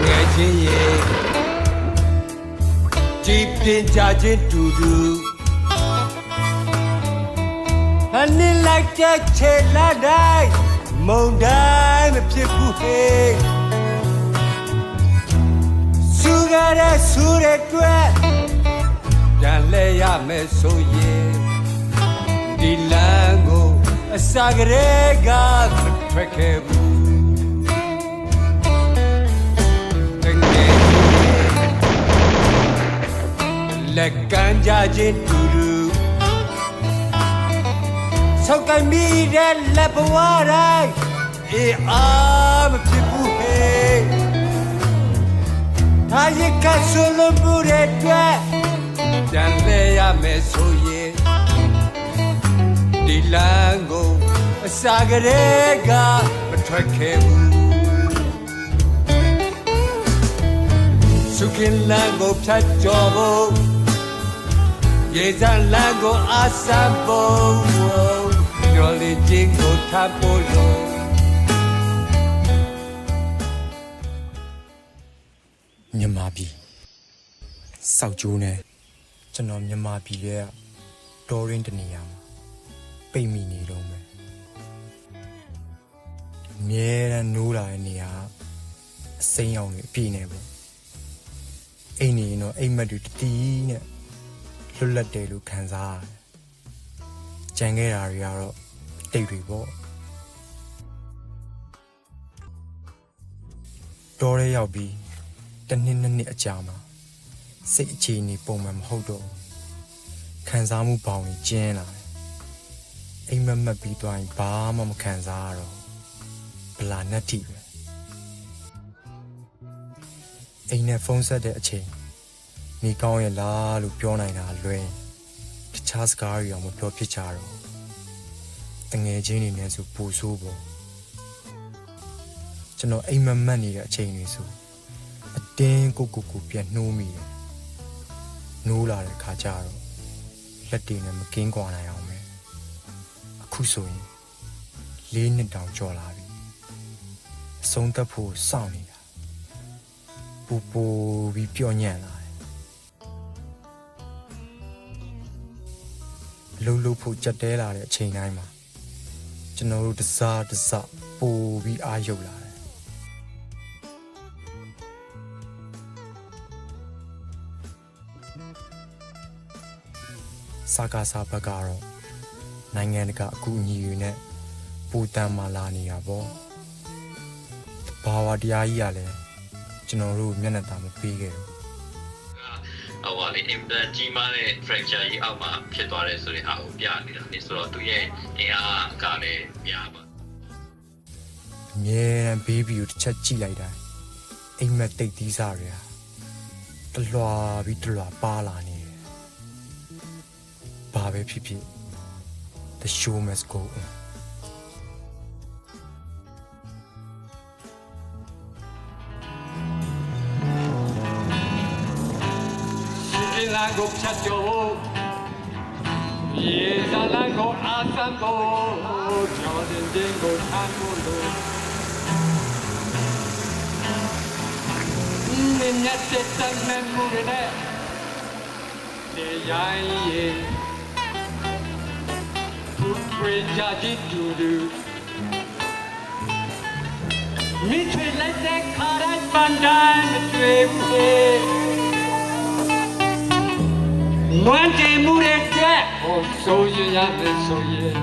ငယ်ချင်းရေကြည်ပင်ကြချင်းတူတူအနစ်လိုက်တဲ့ခြေလာတိုင်းမုံတိုင်းမဖြစ်ဘူးဟေးဆူရတဲ့ဆူတဲ့တွေ့ပြန်လဲရမယ်ဆိုရင်ဒီလမ်းကိုအစကလေးကမထွက်ခဲ့ဘူး လက်ကမ်းကြခြင်းတူတူဆောက်ကမိတဲ့လက်ဘဝတိုင်းအေးအားမဖြစ်ဘူးဟေးထားရကဆိုလို့မှုတဲ့အတွက်ပြန်လဲရမယ်ဆိုရင်ဒီလမ်းကိုအစာကလေးကမထွက်ခဲ့ဘူးစုခင်လမ်းကိုဖြတ်ကျော်ဖို့ ရေစံလမ်းကိုအာဆပ်ဖို့ညော်လေးချင်းကိုထပ်ဖို့လို့မြန်မာပြည်စောက်ကျိုးနဲ့ကျွန်တော်မြန်မာပြည်ရဲ့တော်ရင်းတနေရာမှာပိတ်မိနေတော့မယ်အမြဲတမ်းနိုးလာတဲ့နေရာကအစိမ်းအောင်တွေအပြည့်နေပေါ့အိမ်နေရင်တော့အိမ်မက်တွေတတီးနဲ့ လွတ်လပ်တယ်လို့ခံစားရတယ်ကြံခဲ့တာတွေကတော့တိတ်တွေပေါ့တော်ရဲရောက်ပြီးတစ်နှစ်နှစ်နှစ်အကြာမှာစိတ်အခြေအနေပုံမှန်မဟုတ်တော့ဘူးခံစားမှုပေါင်းကြီးကျင်းလာတယ်အိမ်မက်မက်ပြီးသွားရင်ဘာမှမခံစားရတော့ဘူးဗလာနဲ့တိပဲအိမ်နဲ့ဖုန်းဆက်တဲ့အချိန် နေကောင်းရဲ့လားလို့ပြောနိုင်တာလွယ်တခြားစကားတွေတော့မပြောဖြစ်ကြတော့ဘူးတငယ်ချင်းတွေနဲ့ဆိုပူဆိုးပေါ့ကျွန်တော်အိမ်မက်မက်နေတဲ့အချိန်တွေဆိုအတင်းကိုကိုကိုပြန်နှိုးမိတယ်။နှိုးလာတဲ့ခါကျတော့လက်တွေနဲ့မကင်းကွာနိုင်အောင်ပဲ။အခုဆိုရင်လေးနှစ်တောင်ကျော်လာပြီ။အဆုံးသက်ဖို့စောင့်နေတာ။ပူပူပြီးပျော့ညံ့လာ တယ်။အလုံးလုံးဖို့ကြက်တဲလာတဲ့အချိန်တိုင်းမှာကျွန်တော်တို့တစားတစပိုပြီးအားရုပ်လာတယ်စာကာစာဘက်ကတော့နိုင်ငံတကာအကူအညီတွေနဲ့ပူတန်မာလာနေတာပေါ့ဘာဝတရားကြီးကလည်းကျွန်တော်တို့မျက်နှာသာမပေးခဲ့ဘူး ဟိုဟာလေ implant ကြီးမားတဲ့ fracture ကြီးအောက်မှာဖြစ်သွားတယ်ဆိုရင်အားကိုပြနေတာလေဆိုတော့သူရဲ့အင်အားကလည်းများပါအမြဲတမ်းဘေးဘီကိုတစ်ချက်ကြည့်လိုက်တိုင်းအိမ်မက်တိတ်သီးစားတွေဟာတလွာပြီးတလွာပါလာနေတယ်ဘာပဲဖြစ်ဖြစ် the show must go on ရှင်လန်းကိုဖြတ်ကျော်ဖို့ရေဇာလန်းကိုအာဆန်ဖို့ကျော်တင်တင်ကိုထမ်းဖို့လို့ နင်းရက်တဲ့တမ်းမဲ့မှုတွေနဲ့နေရိုင်းရေဘုရားကြကြီးတူတူမိချွေလိုက်တဲ့ခါတိုင်းပန်တိုင်းမတွေ့ဘူးလေနွမ်းတင်မှုတဲ့အတွက်ဟိုဆိုရင်ရမယ်ဆိုရင်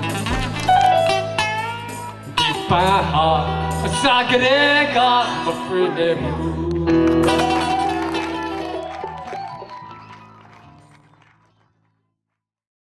ဒီပါဟာအစာကလေးကမဖွင့်နေဘူး